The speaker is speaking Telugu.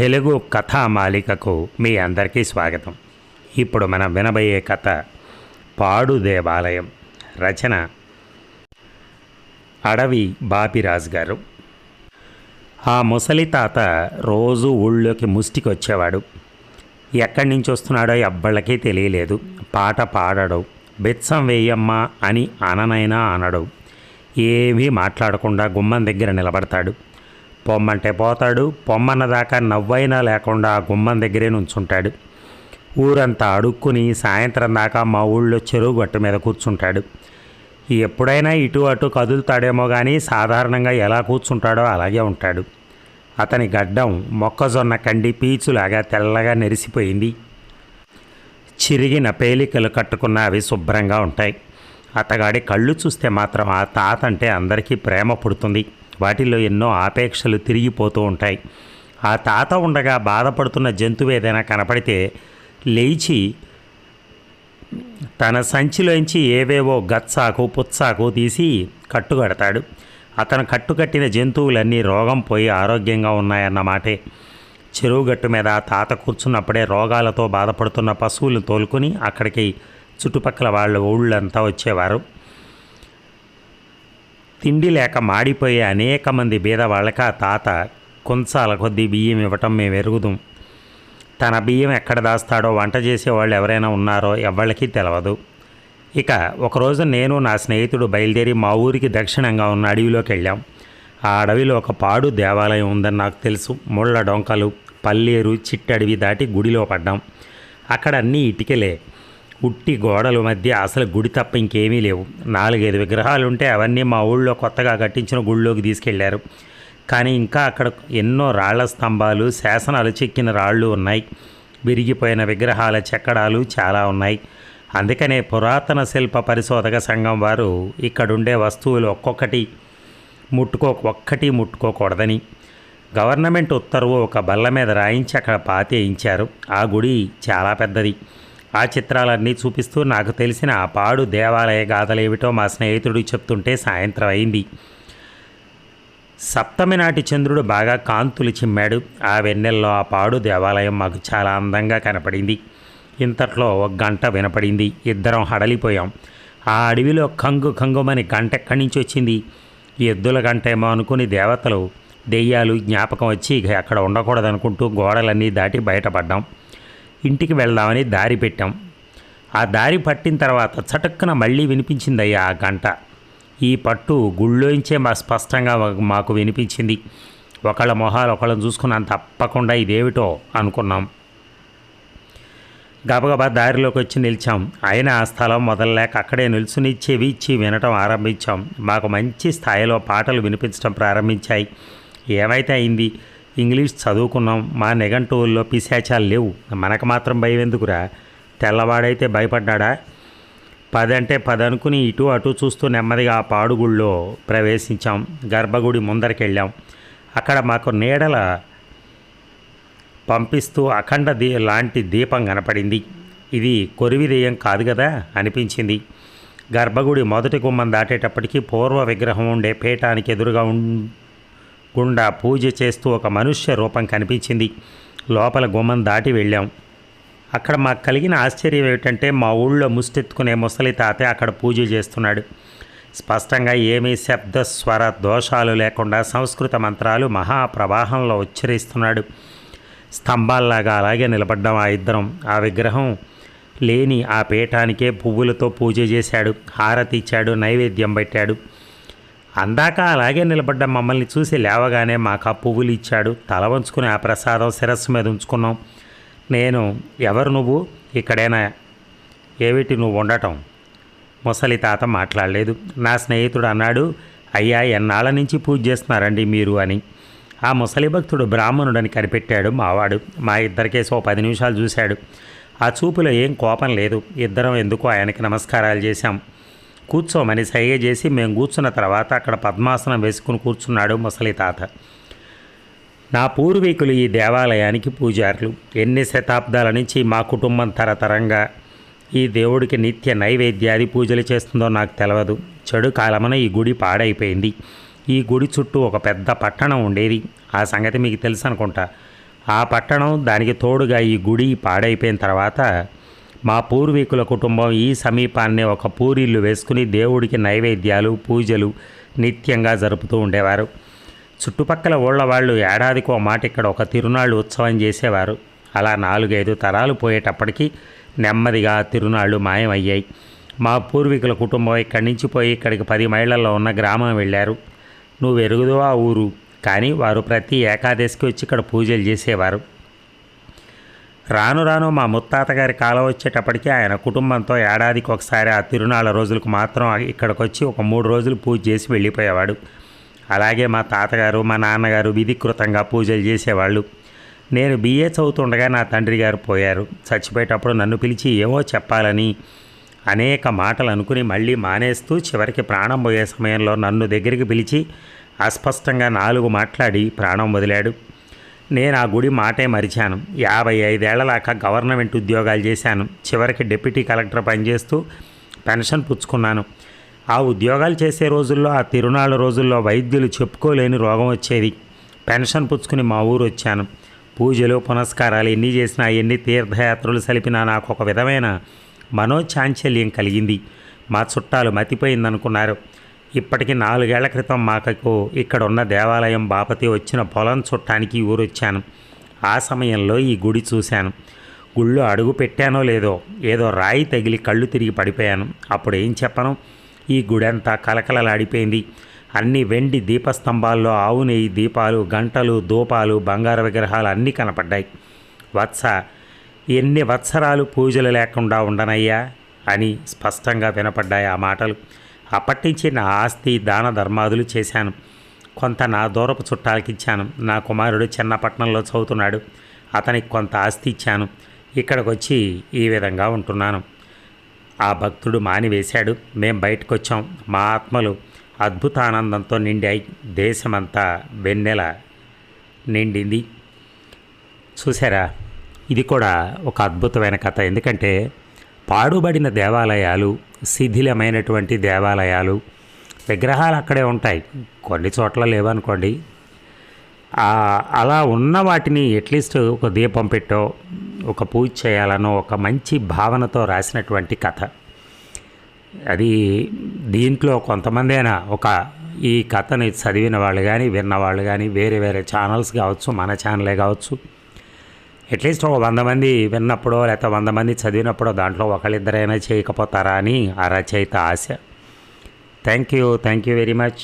తెలుగు కథా మాలికకు మీ అందరికీ స్వాగతం. ఇప్పుడు మనం వినబోయే కథ పాడు దేవాలయం రచన అడవి బాపిరాజు గారు. ఆ ముసలి తాత రోజు ఊళ్ళోకి ముష్టికొచ్చేవాడు. ఎక్కడి నుంచి వస్తున్నాడో ఎవ్వళ్ళకి తెలియలేదు. పాట పాడడు. బెత్సం వేయమ్మా అని అననైనా అనడు. ఏమీ మాట్లాడకుండా గుమ్మం దగ్గర నిలబడతాడు. పొమ్మంటే పోతాడు పొమ్మన్న దాకా నవ్వైనా లేకుండా ఆ గుమ్మం దగ్గరే నుంచుంటాడు. ఊరంతా అడుక్కుని సాయంత్రం దాకా మా ఊళ్ళో చెరువు గట్టు మీద కూర్చుంటాడు. ఎప్పుడైనా ఇటు అటు కదులుతాడేమో కానీ సాధారణంగా ఎలా కూర్చుంటాడో అలాగే ఉంటాడు. అతని గడ్డం మొక్కజొన్న కండి పీచులాగా తెల్లగా నెరిసిపోయింది. చిరిగిన పేలికలు కట్టుకున్న అవి శుభ్రంగా ఉంటాయి. అతగాడి కళ్ళు చూస్తే మాత్రం ఆ తాత అంటే అందరికీ ప్రేమ పుడుతుంది. వాటిల్లో ఎన్నో ఆపేక్షలు తిరిగిపోతూ ఉంటాయి. ఆ తాత ఉండగా బాధపడుతున్న జంతువు ఏదైనా కనపడితే లేచి తన సంచిలోంచి ఏవేవో గచ్చాకు పుచ్చాకు తీసి కట్టుకడతాడు. అతను కట్టుకట్టిన జంతువులన్నీ రోగం పోయి ఆరోగ్యంగా ఉన్నాయన్నమాటే చెరువు గట్టు మీద ఆ తాత కూర్చున్నప్పుడే రోగాలతో బాధపడుతున్న పశువులు తోలుకొని అక్కడికి చుట్టుపక్కల వాళ్ళ ఊళ్ళంతా వచ్చేవారు. తిండి లేక మాడిపోయే అనేక మంది బీదవాళ్ళకి ఆ తాత కొంచాల కొద్దీ బియ్యం ఇవ్వటం మేము ఎరుగుదాం. తన బియ్యం ఎక్కడ దాస్తాడో వంట చేసేవాళ్ళు ఎవరైనా ఉన్నారో ఎవళ్ళకి తెలవదు. ఇక ఒకరోజు నేను నా స్నేహితుడు బయలుదేరి మా ఊరికి దక్షిణంగా ఉన్న అడవిలోకి వెళ్ళాం. ఆ అడవిలో ఒక పాడు దేవాలయం ఉందని నాకు తెలుసు. ముళ్ళ డొంకలు పల్లేరు చిట్టడవి దాటి గుడిలో పడ్డాం. అక్కడ అన్నీ ఇటుకలే. ఉట్టి గోడల మధ్య అసలు గుడి తప్ప ఇంకేమీ లేవు. నాలుగైదు విగ్రహాలు ఉంటే అవన్నీ మా ఊళ్ళో కొత్తగా కట్టించిన గుళ్ళోకి తీసుకెళ్ళారు. కానీ ఇంకా అక్కడ ఎన్నో రాళ్ళ స్తంభాలు శాసనాలు చెక్కిన రాళ్ళు ఉన్నాయి. విరిగిపోయిన విగ్రహాల చెక్కడాలు చాలా ఉన్నాయి. అందుకనే పురాతన శిల్ప పరిశోధక సంఘం వారు ఇక్కడుండే వస్తువులు ఒక్కొక్కటి ముట్టుకో ఒక్కటి ముట్టుకోకూడదని. గవర్నమెంట్ ఉత్తర్వు ఒక బల్ల మీద రాయించి అక్కడ పాతేయించారు. ఆ గుడి చాలా పెద్దది. ఆ చిత్రాలన్నీ చూపిస్తూ నాకు తెలిసిన ఆ పాడు దేవాలయ గాథలేమిటో మా స్నేహితుడు చెప్తుంటే సాయంత్రం అయింది. సప్తమి నాటి చంద్రుడు బాగా కాంతులు చిమ్మాడు. ఆ వెన్నెల్లో ఆ పాడు దేవాలయం మాకు చాలా అందంగా కనపడింది. ఇంతట్లో ఒక గంట వినపడింది. ఇద్దరం హడలిపోయాం. ఆ అడవిలో కంగు కంగుమని గంట ఎక్కడి నుంచి వచ్చింది? ఎద్దుల గంట ఏమో అనుకుని దేవతలు దెయ్యాలు జ్ఞాపకం వచ్చి అక్కడ ఉండకూడదనుకుంటూ గోడలన్నీ దాటి బయటపడ్డాం. ఇంటికి వెళ్దామని దారి పెట్టాం. ఆ దారి పట్టిన తర్వాత చటుక్కున మళ్ళీ వినిపించిందయ్యా ఆ గంట. ఈ పట్టు గుళ్ళోంచే మా స్పష్టంగా మాకు వినిపించింది. ఒకళ్ళ మొహాలు ఒకళ్ళని చూసుకున్నాను తప్పకుండా ఇదేమిటో అనుకున్నాం. గబగబా దారిలోకి వచ్చి నిలిచాం. ఆయన ఆ స్థలం మొదలలేక అక్కడే నిల్చుని చెవి ఇచ్చి వినటం ఆరంభించాం. మాకు మంచి స్థాయిలో పాటలు వినిపించడం ప్రారంభించాయి. ఏమైతే అయింది? ఇంగ్లీష్ చదువుకున్నాం. మా నిఘంటువుల్లో పిశాచాలు లేవు. మనకు మాత్రం భయం ఎందుకురా? తెల్లవాడైతే భయపడ్డాడా? పదంటే పదనుకుని ఇటు అటు చూస్తూ నెమ్మదిగా ఆ పాడుగుళ్ళో ప్రవేశించాం. గర్భగుడి ముందరికెళ్ళాం. అక్కడ మాకు నీడల పంపిస్తూ అఖండ దీ లాంటి దీపం కనపడింది. ఇది కొరివి దెయ్యం కాదు కదా అనిపించింది. గర్భగుడి మొదటి గుమ్మం దాటేటప్పటికి పూర్వ విగ్రహం ఉండే పీఠానికి ఎదురుగా ఉం గుండా పూజ చేస్తూ ఒక మనుష్య రూపం కనిపించింది. లోపల గుమ్మం దాటి వెళ్ళాం. అక్కడ మాకు కలిగిన ఆశ్చర్యం ఏమిటంటే మా ఊళ్ళో ముష్టెత్తుకునే ముసలి తాతే అక్కడ పూజ చేస్తున్నాడు. స్పష్టంగా ఏమీ శబ్ద స్వర దోషాలు లేకుండా సంస్కృత మంత్రాలు మహాప్రవాహంలో ఉచ్చరిస్తున్నాడు. స్తంభాల్లాగా అలాగే నిలబడ్డం ఆ ఇద్దరం. ఆ విగ్రహం లేని ఆ పీఠానికే పువ్వులతో పూజ చేశాడు. హారతి ఇచ్చాడు నైవేద్యం పెట్టాడు. అందాక అలాగే నిలబడ్డ మమ్మల్ని చూసి లేవగానే మాకు ఆ పువ్వులు ఇచ్చాడు. తల వంచుకుని ఆ ప్రసాదం శిరస్సు మీద ఉంచుకున్నాం. నేను ఎవరు నువ్వు? ఇక్కడేనా? ఏమిటి నువ్వు ఉండటం? ముసలి తాత మాట్లాడలేదు. నా స్నేహితుడు అన్నాడు అయ్యా ఎన్నాళ్ళ నుంచి పూజ చేస్తున్నారండి మీరు? అని. ఆ ముసలి భక్తుడు బ్రాహ్మణుడని కనిపెట్టాడు మావాడు. మా ఇద్దరికేసి ఓ పది నిమిషాలు చూశాడు. ఆ చూపులో ఏం కోపం లేదు. ఇద్దరం ఎందుకు ఆయనకి నమస్కారాలు చేశాం? కూర్చోమని సైగ చేసి మేము కూర్చున్న తర్వాత అక్కడ పద్మాసనం వేసుకుని కూర్చున్నాడు ముసలి తాత. నా పూర్వీకులు ఈ దేవాలయానికి పూజారులు. ఎన్ని శతాబ్దాల నుంచి మా కుటుంబం తరతరంగా ఈ దేవుడికి నిత్య నైవేద్యాది పూజలు చేస్తుందో నాకు తెలియదు చెడు కాలమున ఈ గుడి పాడైపోయింది. ఈ గుడి చుట్టూ ఒక పెద్ద పట్టణం ఉండేది. ఆ సంగతి మీకు తెలుసు అనుకుంటా ఆ పట్టణం దానికి తోడుగా ఈ గుడి పాడైపోయిన తర్వాత మా పూర్వీకుల కుటుంబం ఈ సమీపాన్నే ఒక పూరిల్లు వేసుకుని దేవుడికి నైవేద్యాలు పూజలు నిత్యంగా జరుపుతూ ఉండేవారు. చుట్టుపక్కల ఊళ్ళ వాళ్ళు ఏడాదికో మాట ఇక్కడ ఒక తిరునాళ్ళు ఉత్సవం చేసేవారు. అలా నాలుగైదు తరాలు పోయేటప్పటికీ నెమ్మదిగా తిరునాళ్ళు మాయమయ్యాయి. మా పూర్వీకుల కుటుంబం ఇక్కడి నుంచి పోయి ఇక్కడికి పది మైళ్ళల్లో ఉన్న గ్రామం వెళ్ళారు. నువ్వు ఎరుగుదో ఆ ఊరు? కానీ వారు ప్రతి ఏకాదశికి వచ్చి ఇక్కడ పూజలు చేసేవారు. రాను రాను మా ముత్తాత గారి కాలం వచ్చేటప్పటికి ఆయన కుటుంబంతో ఏడాదికి ఒకసారి ఆ తిరునాళ్ళ రోజులకు మాత్రం ఇక్కడికి వచ్చి ఒక మూడు రోజులు పూజ చేసి వెళ్ళిపోయేవాడు. అలాగే మా తాతగారు మా నాన్నగారు విధికృతంగా పూజలు చేసేవాళ్ళు. నేను బీఏ చదువుతుండగా నా తండ్రి గారు పోయారు. చచ్చిపోయేటప్పుడు నన్ను పిలిచి ఏవో చెప్పాలని అనేక మాటలు అనుకుని మళ్ళీ మానేస్తూ చివరికి ప్రాణం పోయే సమయంలో నన్ను దగ్గరికి పిలిచి అస్పష్టంగా నాలుగు మాట్లాడి ప్రాణం వదిలాడు. నేను ఆ గుడి మాటే మరిచాను. యాభై ఐదేళ్ళలాక గవర్నమెంట్ ఉద్యోగాలు చేశాను. చివరికి డిప్యూటీ కలెక్టర్ పనిచేస్తూ పెన్షన్ పుచ్చుకున్నాను. ఆ ఉద్యోగాలు చేసే రోజుల్లో ఆ తిరునాళ్ళ రోజుల్లో వైద్యులు చెప్పుకోలేని రోగం వచ్చేది. పెన్షన్ పుచ్చుకుని మా ఊరు వచ్చాను. పూజలు పునస్కారాలు ఎన్ని చేసినా ఎన్ని తీర్థయాత్రలు సలిపినా నాకు ఒక విధమైన మనోచాంచల్యం కలిగింది. మా చుట్టాలు మతిపోయిందనుకున్నారు. ఇప్పటికి నాలుగేళ్ళ క్రితం మాకు ఇక్కడ ఉన్న దేవాలయం బాపతి వచ్చిన పొలం చుట్టానికి ఊరొచ్చాను. ఆ సమయంలో ఈ గుడి చూశాను. గుళ్ళో అడుగు పెట్టానో లేదో ఏదో రాయి తగిలి కళ్ళు తిరిగి పడిపోయాను. అప్పుడు ఏం చెప్పను? ఈ గుడి అంతా కలకలలాడిపోయింది. అన్ని వెండి దీపస్తంభాల్లో ఆవు నెయ్యి దీపాలు గంటలు దూపాలు బంగారు విగ్రహాలు అన్నీ కనపడ్డాయి. వత్స ఎన్ని వత్సరాలు పూజలు లేకుండా ఉండనయ్యా అని స్పష్టంగా వినపడ్డాయి ఆ మాటలు. అప్పటినుంచి నా ఆస్తి దాన ధర్మాదులు చేశాను. కొంత నా దూరపు చుట్టాలకి ఇచ్చాను నా కుమారుడు చిన్నపట్నంలో చదువుతున్నాడు. అతనికి కొంత ఆస్తి ఇచ్చాను. ఇక్కడికి వచ్చి ఈ విధంగా ఉంటున్నాను. ఆ భక్తుడు మానివేశాడు. మేం బయటకు వచ్చాం మా ఆత్మలు అద్భుతానందంతో నిండాయి. దేశమంతా వెన్నెల నిండింది. చూసారా ఇది కూడా ఒక అద్భుతమైన కథ. ఎందుకంటే పాడుబడిన దేవాలయాలు శిథిలమైనటువంటి దేవాలయాలు విగ్రహాలు అక్కడే ఉంటాయి. కొన్ని చోట్ల లేవనుకోండి. అలా ఉన్న వాటిని అట్లీస్ట్ ఒక దీపం పెట్టో ఒక పూజ చేయాలనో ఒక మంచి భావనతో రాసినటువంటి కథ. అది దీంట్లో కొంతమందైనా ఒక ఈ కథని చదివిన వాళ్ళు కానీ విన్న వాళ్ళు కానీ వేరే వేరే ఛానల్స్ కావచ్చు మన ఛానలే కావచ్చు అట్లీస్ట్ ఒక వంద మంది విన్నప్పుడో లేకపోతే వంద మంది చదివినప్పుడో దాంట్లో ఒకళ్ళిద్దరైనా చేయకపోతారా అని ఆ రచయిత ఆశ. Thank you thank you very much.